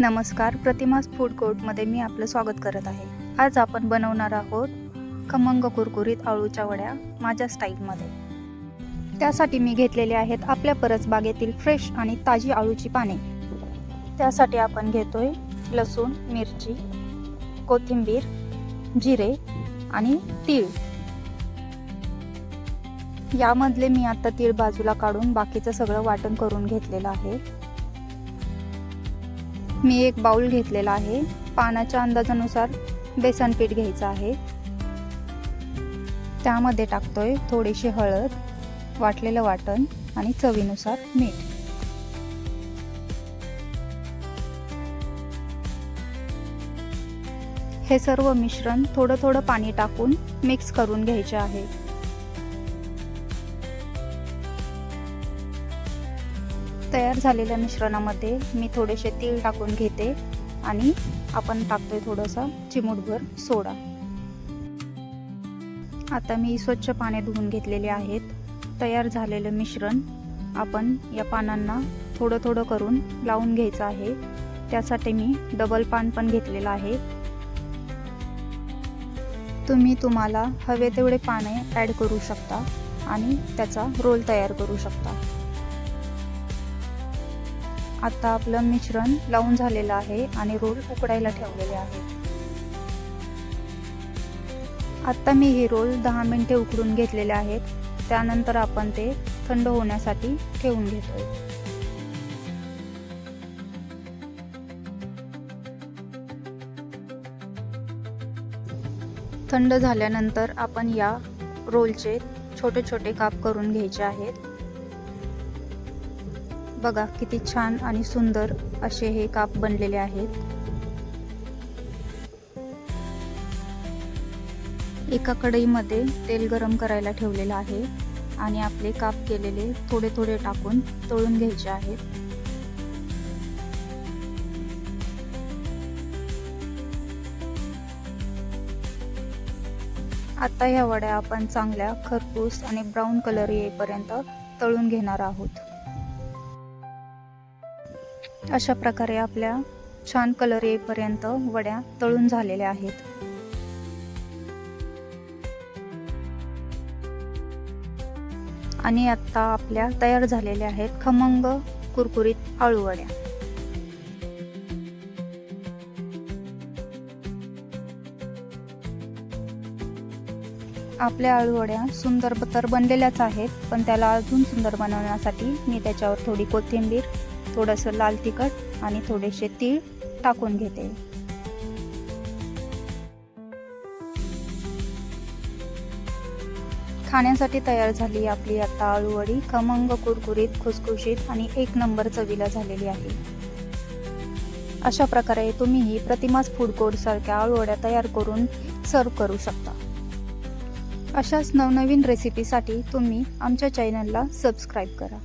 नमस्कार प्रतिमास फूड कोर्टमध्ये मी आपलं स्वागत करत आहे. आज आपण बनवणार आहोत खमंग कुरकुरीत आळूच्या वड्या माझ्या स्टाईलमध्ये. त्यासाठी मी घेतलेले आहेत आपल्या परस बागेतील फ्रेश आणि ताजी आळूची पाने. त्यासाठी आपण घेतोय लसूण मिरची कोथिंबीर जिरे आणि तीळ. यामधले मी आता तीळ बाजूला काढून बाकीचं सगळं वाटण करून घेतलेलं आहे. मी एक बाउल घेतलेला आहे. पानाच्या अंदाजानुसार बेसन पीठ घ्यायचं आहे. त्यामध्ये टाकतोय थोडीशी हळद वाटलेलं वाटण आणि चवीनुसार मीठ. हे सर्व मिश्रण थोडं थोडं पाणी टाकून मिक्स करून घ्यायचे आहे. तयार झालेल्या मिश्रणामध्ये मी थोडेसे तीळ टाकून घेते आणि आपण टाकतोय थोडंसं चिमूटभर सोडा. आता मी स्वच्छ पाने धुवून घेतलेले आहेत. तयार झालेलं मिश्रण आपण या पानांना थोडं थोडं करून लावून घ्यायचं आहे. त्यासाठी मी डबल पान पण घेतलेलं आहे. तुम्ही तुम्हाला हवे तेवढे पाने ॲड करू शकता आणि त्याचा रोल तयार करू शकता. आता आपलं मिश्रण लावून झालेलं आहे आणि रोल उकडायला ठेवलेले आहे. आता मी हे रोल दहा मिनिटे उकडून घेतलेले आहेत. त्यानंतर आपण ते थंड होण्यासाठी ठेवून घेतोय. थंड झाल्यानंतर आपण या रोलचे छोटे छोटे काप करून घ्यायचे आहेत. बघा किती छान आणि सुंदर असे हे काप बनलेले आहेत. एका कढईमध्ये तेल गरम करायला ठेवलेलं आहे आणि आपले काप केलेले थोडे थोडे टाकून तळून घ्यायचे आहेत. आता ह्या वड्या आपण चांगल्या खरपूस आणि ब्राऊन कलर येईपर्यंत तळून घेणार आहोत. अशा प्रकारे आपल्या छान कलर येईपर्यंत वड्या तळून झालेल्या आहेत. आणि आता आपल्या तयार झालेल्या आहेत खमंग कुरकुरीत आळू वड्या. आपल्या आळूवड्या सुंदर तर बनलेल्याच आहेत पण त्याला अजून सुंदर बनवण्यासाठी मी त्याच्यावर थोडी कोथिंबीर थोडंसं लाल तिखट आणि थोडेसे तीळ टाकून घेते. खाण्यासाठी तयार झाली आपली आता आळूवडी खमंग कुरकुरीत खुसखुशीत आणि एक नंबर चवीला झालेली आहे. अशा प्रकारे तुम्हीही प्रतिमास फूड कोर्ट सारख्या आळूवड्या तयार करून सर्व करू शकता. अशाच नवनवीन रेसिपीसाठी तुम्ही आमच्या चॅनलला सबस्क्राईब करा.